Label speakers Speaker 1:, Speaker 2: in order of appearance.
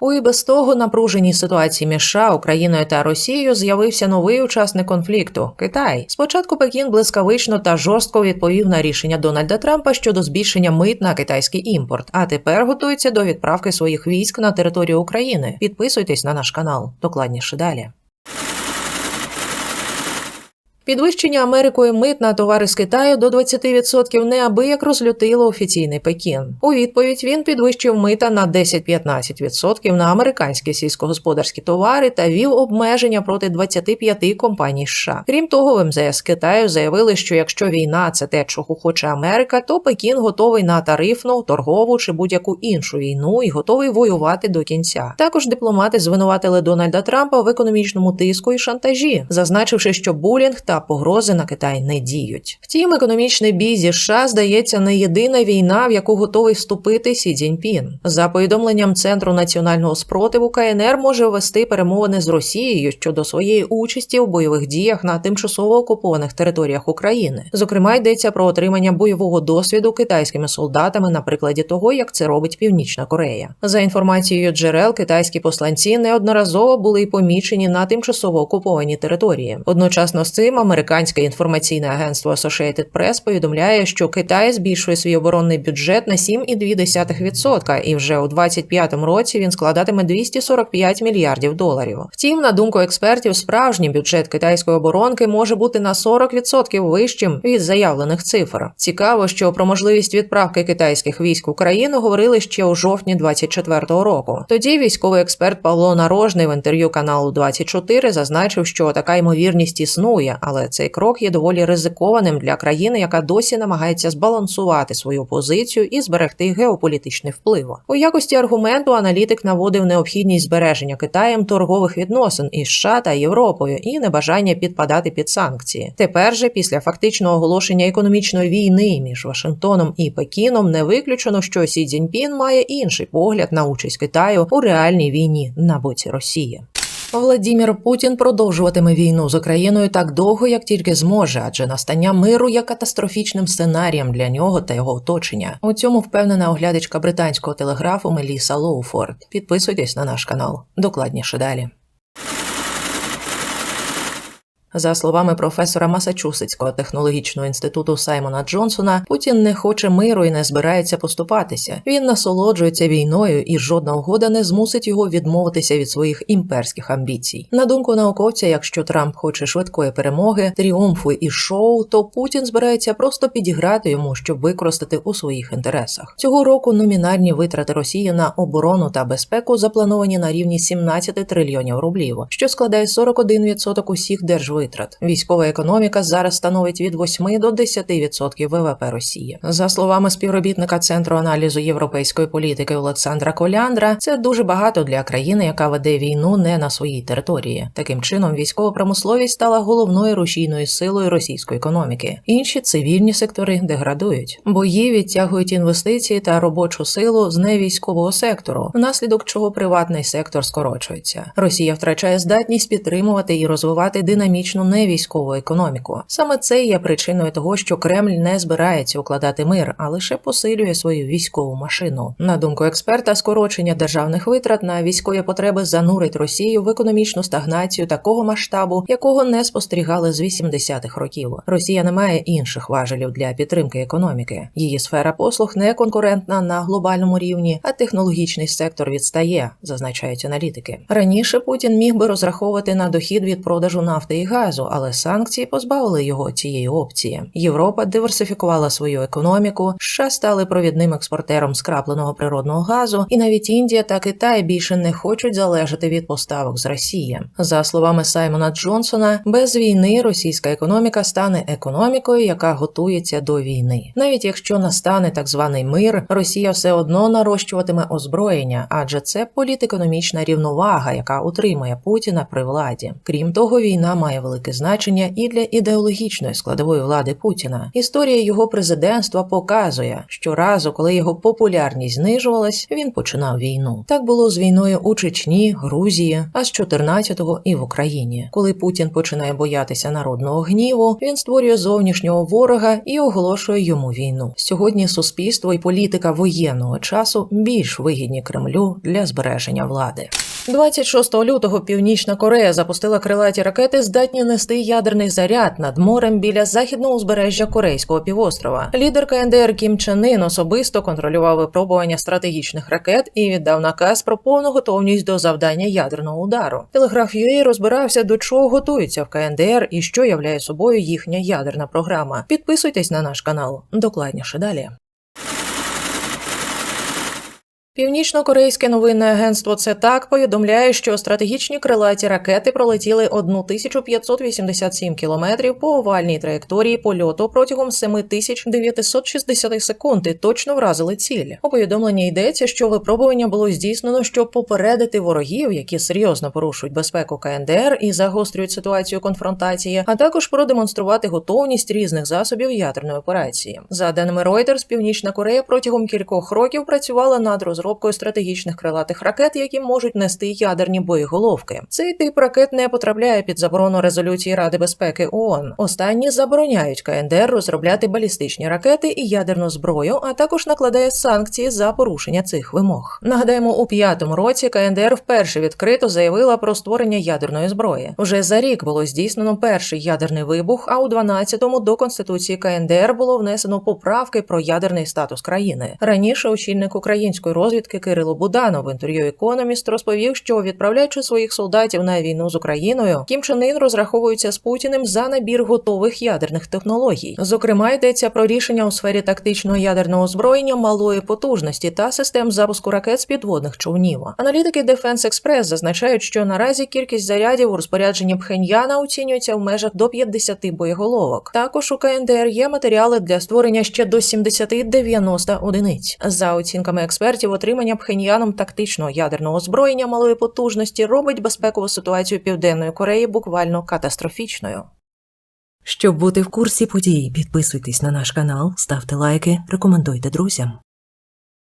Speaker 1: У і без того напруженій ситуації між США, Україною та Росією з'явився новий учасник конфлікту Китай. Спочатку Пекін блискавично та жорстко відповів на рішення Дональда Трампа щодо збільшення мит на китайський імпорт, а тепер готується до відправки своїх військ на територію України. Підписуйтесь на наш канал. Докладніше далі. Підвищення Америкою мит на товари з Китаю до 20% неабияк розлютило офіційний Пекін. У відповідь він підвищив мита на 10-15% на американські сільськогосподарські товари та вів обмеження проти 25 компаній США. Крім того, в МЗС Китаю заявили, що якщо війна це те, чого хоче Америка, то Пекін готовий на тарифну, торгову чи будь-яку іншу війну і готовий воювати до кінця. Також дипломати звинуватили Дональда Трампа в економічному тиску і шантажі, зазначивши, що булінг та погрози на Китай не діють. Втім, економічний бій зі США здається не єдина війна, в яку готовий вступити Сі Цзіньпін. За повідомленням Центру національного спротиву КНР може вести перемовини з Росією щодо своєї участі у бойових діях на тимчасово окупованих територіях України. Зокрема, йдеться про отримання бойового досвіду китайськими солдатами на прикладі того, як це робить Північна Корея. За інформацією джерел, китайські посланці неодноразово були помічені на тимчасово окупованій території. Одночасно з цим американське інформаційне агентство Associated Press повідомляє, що Китай збільшує свій оборонний бюджет на 7,2% і вже у 2025 році він складатиме 245 мільярдів доларів. Втім, на думку експертів, справжній бюджет китайської оборонки може бути на 40% вищим від заявлених цифр. Цікаво, що про можливість відправки китайських військ в Україну говорили ще у жовтні 2024 року. Тоді військовий експерт Павло Нарожний в інтерв'ю каналу 24 зазначив, що така ймовірність існує, але цей крок є доволі ризикованим для країни, яка досі намагається збалансувати свою позицію і зберегти геополітичний вплив. У якості аргументу аналітик наводив необхідність збереження Китаєм торгових відносин із США та Європою і небажання підпадати під санкції. Тепер же, після фактичного оголошення економічної війни між Вашингтоном і Пекіном, не виключено, що Сі Цзіньпін має інший погляд на участь Китаю у реальній війні на боці Росії. Владімір Путін продовжуватиме війну з Україною так довго, як тільки зможе, адже настання миру є катастрофічним сценарієм для нього та його оточення. У цьому впевнена оглядачка британського телеграфу Меліса Лоуфорд. Підписуйтесь на наш канал. Докладніше далі. За словами професора Масачусетського технологічного інституту Саймона Джонсона, Путін не хоче миру і не збирається поступатися. Він насолоджується війною, і жодна угода не змусить його відмовитися від своїх імперських амбіцій. На думку науковця, якщо Трамп хоче швидкої перемоги, тріумфу і шоу, то Путін збирається просто підіграти йому, щоб використати у своїх інтересах. Цього року номінальні витрати Росії на оборону та безпеку заплановані на рівні 17 трильйонів рублів, що складає 41% усіх держвитрат. Військова економіка зараз становить від 8 до 10% ВВП Росії. За словами співробітника центру аналізу європейської політики Олександра Коляндра, це дуже багато для країни, яка веде війну не на своїй території. Таким чином, військова промисловість стала головною рушійною силою російської економіки. Інші цивільні сектори деградують. Бої відтягують інвестиції та робочу силу з невійськового сектору, внаслідок чого приватний сектор скорочується. Росія втрачає здатність підтримувати і розвивати динамічну невійськову економіку. Саме це є причиною того, що Кремль не збирається укладати мир, а лише посилює свою військову машину. На думку експерта, скорочення державних витрат на військові потреби занурить Росію в економічну стагнацію такого масштабу, якого не спостерігали з 80-х років. Росія не має інших важелів для підтримки економіки. Її сфера послуг не конкурентна на глобальному рівні, а технологічний сектор відстає, зазначають аналітики. Раніше Путін міг би розраховувати на дохід від продажу нафти і газу, але санкції позбавили його цієї опції. Європа диверсифікувала свою економіку, США стали провідним експортером скрапленого природного газу, і навіть Індія та Китай більше не хочуть залежати від поставок з Росії. За словами Саймона Джонсона, без війни російська економіка стане економікою, яка готується до війни. Навіть якщо настане так званий мир, Росія все одно нарощуватиме озброєння, адже це політекономічна рівновага, яка утримує Путіна при владі. Крім того, війна має велике значення і для ідеологічної складової влади Путіна. Історія його президентства показує, що разу, коли його популярність знижувалась, він починав війну. Так було з війною у Чечні, Грузії, а з 14-го і в Україні. Коли Путін починає боятися народного гніву, він створює зовнішнього ворога і оголошує йому війну. Сьогодні суспільство і політика воєнного часу більш вигідні Кремлю для збереження влади. 26 лютого Північна Корея запустила крилаті ракети, здатні нести ядерний заряд над морем біля західного узбережжя Корейського півострова. Лідер КНДР Кім Чен Ын особисто контролював випробування стратегічних ракет і віддав наказ про повну готовність до завдання ядерного удару. Телеграф UA розбирався, до чого готується в КНДР і що являє собою їхня ядерна програма. Підписуйтесь на наш канал. Докладніше далі. Північно-корейське новинне агентство ЦЕТАК повідомляє, що стратегічні крилаті ракети пролетіли 1587 кілометрів по овальній траєкторії польоту протягом 7960 секунд і точно вразили ціль. У повідомленні йдеться, що випробування було здійснено, щоб попередити ворогів, які серйозно порушують безпеку КНДР і загострюють ситуацію конфронтації, а також продемонструвати готовність різних засобів ядерної операції. За даними Reuters, Північна Корея протягом кількох років працювала над розробкою стратегічних крилатих ракет, які можуть нести ядерні боєголовки. Цей тип ракет не потрапляє під заборону резолюції Ради безпеки ООН. Останні забороняють КНДР розробляти балістичні ракети і ядерну зброю, а також накладає санкції за порушення цих вимог. Нагадаємо, у п'ятому році КНДР вперше відкрито заявила про створення ядерної зброї. Вже за рік було здійснено перший ядерний вибух. А у 12-му до конституції КНДР було внесено поправки про ядерний статус країни. Раніше очільник української розвідки Кирило Буданов інтерв'ю Економіст розповів, що відправляючи своїх солдатів на війну з Україною, Кім Чен Ын розраховується з Путіним за набір готових ядерних технологій. Зокрема, йдеться про рішення у сфері тактичного ядерного озброєння малої потужності та систем запуску ракет з підводних човнів. Аналітики Defense Express зазначають, що наразі кількість зарядів у розпорядженні Пхеньяна оцінюється в межах до 50 боєголовок. Також у КНДР є матеріали для створення ще до 70-90 одиниць. За оцінками експертів, отримання Пхеньяном тактичного ядерного озброєння малої потужності робить безпекову ситуацію Південної Кореї буквально катастрофічною.
Speaker 2: Щоб бути в курсі подій, підписуйтесь на наш канал, ставте лайки, рекомендуйте друзям.